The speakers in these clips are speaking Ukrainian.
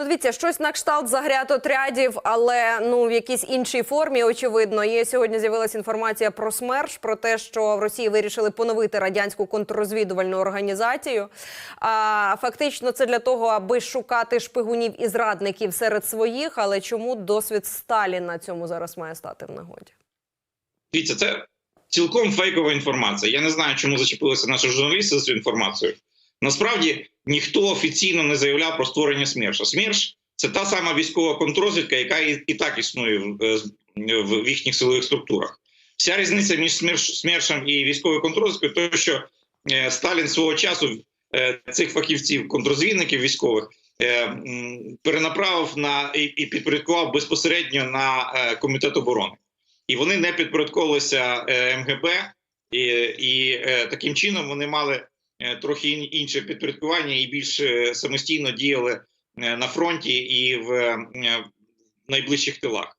Ну, дивіться, щось на кшталт загрятотрядів, але ну в якійсь іншій формі. Очевидно, є сьогодні з'явилася інформація про СМЕРШ, про те, що в Росії вирішили поновити радянську контррозвідувальну організацію. А фактично, це для того, аби шукати шпигунів і зрадників серед своїх. Але чому досвід Сталіна цьому зараз має стати в нагоді? Дивіться, це цілком фейкова інформація. Я не знаю, чому зачепилися наші журналісти з цю інформацією. Насправді ніхто офіційно не заявляв про створення СМЕРШа. СМЕРШ це та сама військова контррозвідка, яка і, і так існує в, е, в, їхніх силових структурах. Вся різниця між СМЕРШ, СМЕРШем і військовою контррозвідкою, то що е, Сталін свого часу е, цих фахівців, контррозвідників військових. Перенаправив на і, і підпорядкував безпосередньо на е, комітет оборони і вони не підпорядковувалися е, МГБ, і, і е, таким чином вони мали трохи інше підпорядкування і більш е, самостійно діяли е, на фронті і в е, найближчих тилах.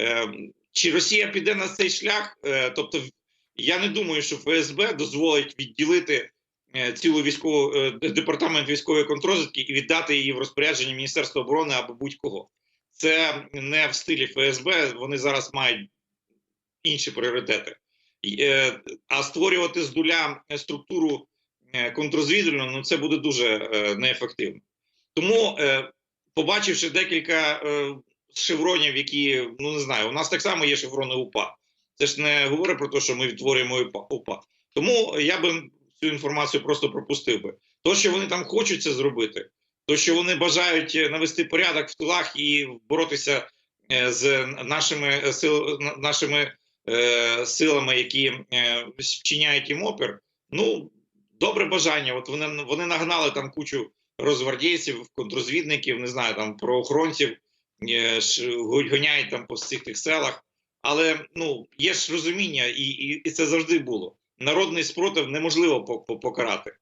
Е, Чи Росія піде на цей шлях? Е, Тобто, я не думаю, що ФСБ дозволить відділити е, цілу військову е, департамент військової контррозвідки і віддати її в розпорядження Міністерства оборони або будь-кого. Це не в стилі ФСБ. Вони зараз мають інші пріоритети. Е, А створювати з нуля структуру е, ну це буде дуже е, неефективно. Тому, е, побачивши декілька шевронів, які ну не знаю, у нас так само є шеврони УПА. Це ж не говорить про те, що ми відтворюємо УПА. Тому я би цю інформацію просто пропустив би. То, що вони там хочуть це зробити, то що вони бажають навести порядок в тилах і боротися з нашими сил, нашими е, силами, які вчиняють їм опір. Ну добре бажання. От вони вони нагнали там кучу розгвардійців, контрозвідників, не знаю, там правоохоронців, е, гоняють там по всіх тих селах. Але ну є ж розуміння, і, і, і це завжди було. Народний спротив неможливо по- по- покарати.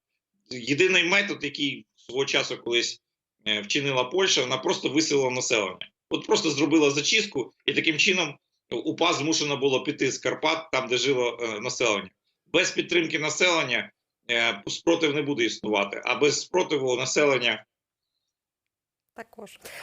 Єдиний метод, який свого часу колись е, вчинила Польща, вона просто виселила населення. От просто зробила зачистку, і таким чином УПА змушено було піти з Карпат, там де жило е, населення. Без підтримки населення спротив не буде існувати, а без спротиву населення Також